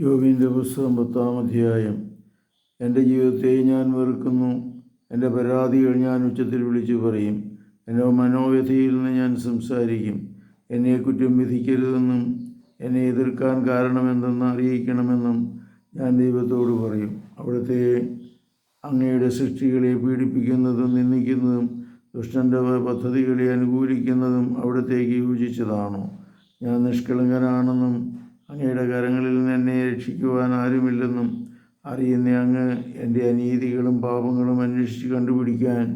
യോബിന്റെ പുസ്തകം പത്താം അധ്യായം. എന്റെ ജീവിതത്തെ ഞാൻ വെറുക്കുന്നു എന്റെ പരാതികൾ ഞാൻ ഉച്ചത്തിൽ വിളിച്ചു പറയും എന്റെ മനോവ്യഥയിൽ നിന്ന് ഞാൻ സംസാരിക്കും. എന്നെ കുറ്റം വിധിക്കരുതെന്നും എന്നെ എതിർക്കാൻ കാരണമെന്തെന്ന് അറിയിക്കണമെന്നും ഞാൻ ദൈവത്തോട് പറയും. അവിടുത്തെ അങ്ങയുടെ സൃഷ്ടികളെ പീഡിപ്പിക്കുന്നതും നിന്ദിക്കുന്നതും ദുഷ്ടന്റെ പദ്ധതികളെ അനുകൂലിക്കുന്നതും അവിടത്തേക്ക് യോജിച്ചതാണോ? ഞാൻ നിഷ്കളങ്കനാണെന്നും അങ്ങയുടെ കരങ്ങളിൽ നിന്ന് എന്നെ രക്ഷിക്കുവാൻ ആരുമില്ലെന്നും അറിയുന്ന അങ്ങ് എന്റെ അനീതികളും പാപങ്ങളും അന്വേഷിച്ച് കണ്ടുപിടിക്കാൻ.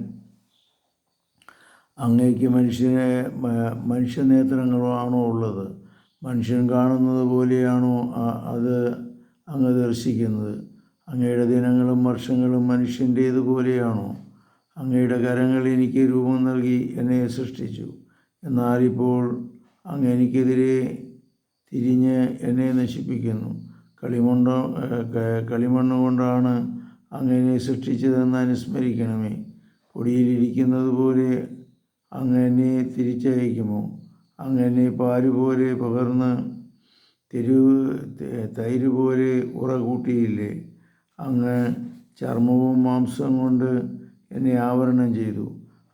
അങ്ങേക്ക് മനുഷ്യനെ മനുഷ്യ മനുഷ്യനേത്രങ്ങളാണോ ഉള്ളത്? മനുഷ്യൻ കാണുന്നത് പോലെയാണോ അത് അങ്ങ് ദർശിക്കുന്നത്? അങ്ങയുടെ ദിനങ്ങളും വർഷങ്ങളും മനുഷ്യന്റേതുപോലെയാണോ അങ്ങയുടെ കരങ്ങൾ എനിക്ക് രൂപം നൽകി എന്നെ സൃഷ്ടിച്ചു. എന്നാൽ ഇപ്പോൾ അങ്ങ് എനിക്കെതിരെ തിരിഞ്ഞ് എന്നെ നശിപ്പിക്കുന്നു. കളിമണ്ണ കളിമണ്ണ് കൊണ്ടാണ് അങ്ങനെ സൃഷ്ടിച്ചതെന്ന് അനുസ്മരിക്കണമേ. പൊടിയിലിരിക്കുന്നത് പോലെ അങ്ങനെ തിരിച്ചയക്കുമോ? അങ്ങനെ എന്നെ പാൽ പോലെ പകർന്ന് തെരുവ് തൈര് പോലെ ഉറ കൂട്ടിയില്ലേ? അങ്ങ് ചർമ്മവും മാംസം കൊണ്ട് എന്നെ ആവരണം ചെയ്തു.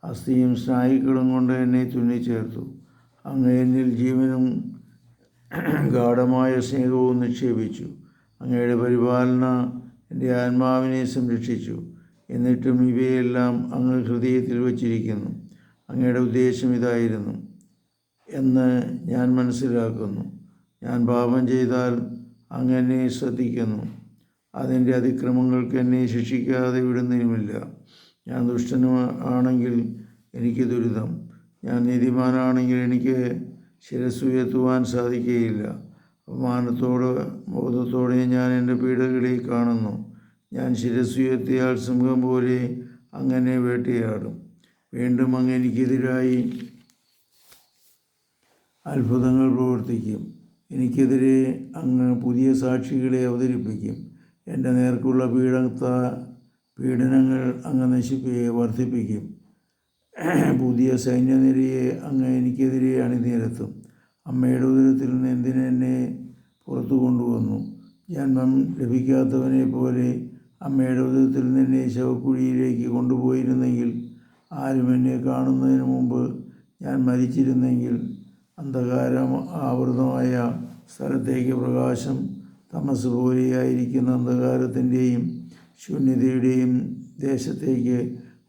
അസ്ഥിയും സ്നായുക്കളും കൊണ്ട് എന്നെ തുന്നിച്ചേർത്തു. അങ്ങ് എന്നിൽ ജീവനും ഗാഠമായ സ്നേഹവും നിക്ഷേപിച്ചു. അങ്ങയുടെ പരിപാലന എന്റെ ആത്മാവിനെ സംരക്ഷിച്ചു. എന്നിട്ടും ഇവയെല്ലാം അങ്ങ് ഹൃദയത്തിൽ വച്ചിരിക്കുന്നു. അങ്ങയുടെ ഉദ്ദേശം ഇതായിരുന്നു. എന്ന് ഞാൻ മനസ്സിലാക്കുന്നു. ഞാൻ പാപം ചെയ്താൽ അങ്ങനെ ശ്രദ്ധിക്കുന്നു. അതിന്റെ അതിക്രമങ്ങൾക്ക് എന്നെ ശിക്ഷിക്കാതെ വിടുന്നതിനുമില്ല ഞാൻ ദുഷ്ടനും ആണെങ്കിൽ എനിക്ക് ദുരിതം. ഞാൻ നീതിമാനാണെങ്കിൽ എനിക്ക് ശിരസ്സുയർത്തുവാൻ സാധിക്കുകയില്ല. അപമാനത്തോടെ ബോധത്തോടെ ഞാൻ എന്റെ പീഡകളെ കാണുന്നു. ഞാൻ ശിരസ്സുയർത്തിയാൽ സിംഹം പോലെ അങ്ങനെ വേട്ടയാടും. വീണ്ടും അങ്ങ് എനിക്കെതിരായി അത്ഭുതങ്ങൾ പ്രവർത്തിക്കും. എനിക്കെതിരെ അങ്ങ് പുതിയ സാക്ഷികളെ അവതരിപ്പിക്കും. എന്റെ നേർക്കുള്ള പീഡത്ത പീഡനങ്ങൾ അങ്ങ് നശിപ്പിക്കുകയും വർദ്ധിപ്പിക്കും. പുതിയ സൈന്യനിരയെ അങ്ങ് എനിക്കെതിരെ അണിനിരത്തും അമ്മയുടെ ഉദരത്തിൽ നിന്ന് എന്തിനെന്നെ പുറത്തു കൊണ്ടുവന്നു? ജന്മം ലഭിക്കാത്തവനെ പോലെ അമ്മയുടെ ഉദരത്തിൽ നിന്ന് എന്നെ ശവക്കുഴിയിലേക്ക് കൊണ്ടുപോയിരുന്നെങ്കിൽ ആരും എന്നെ കാണുന്നതിന് മുമ്പ് ഞാൻ മരിച്ചിരുന്നെങ്കിൽ അന്ധകാരം ആവൃതമായ സ്ഥലത്തേക്ക് പ്രകാശം തമസ് പോലെയായിരിക്കുന്ന അന്ധകാരത്തിന്റെയും ശൂന്യതയുടെയും ദേശത്തേക്ക്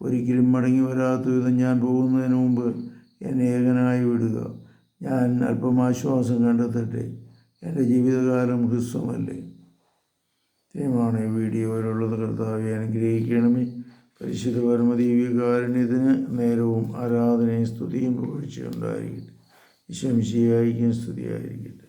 ഒരിക്കലും മടങ്ങി വരാത്ത വിധം ഞാൻ പോകുന്നതിന് മുമ്പ് എന്നെ ഏകനായി വിടുക. ഞാൻ അല്പം ആശ്വാസം കണ്ടെത്തട്ടെ. എന്റെ ജീവിതകാലം ഹ്രസ്വമല്ലേ? ദൈവമാണ് വീഡിയോയിലുള്ളത് കർത്താവെ അനുഗ്രഹിക്കണമേ. പരിശുദ്ധ പരമദീവികാരുണ്യത്തിന് നേരവും ആരാധനയും സ്തുതിയും പുകഴ്ചയുണ്ടായിരിക്കട്ടെ വിശംശിയായിരിക്കും സ്തുതിയായിരിക്കട്ടെ.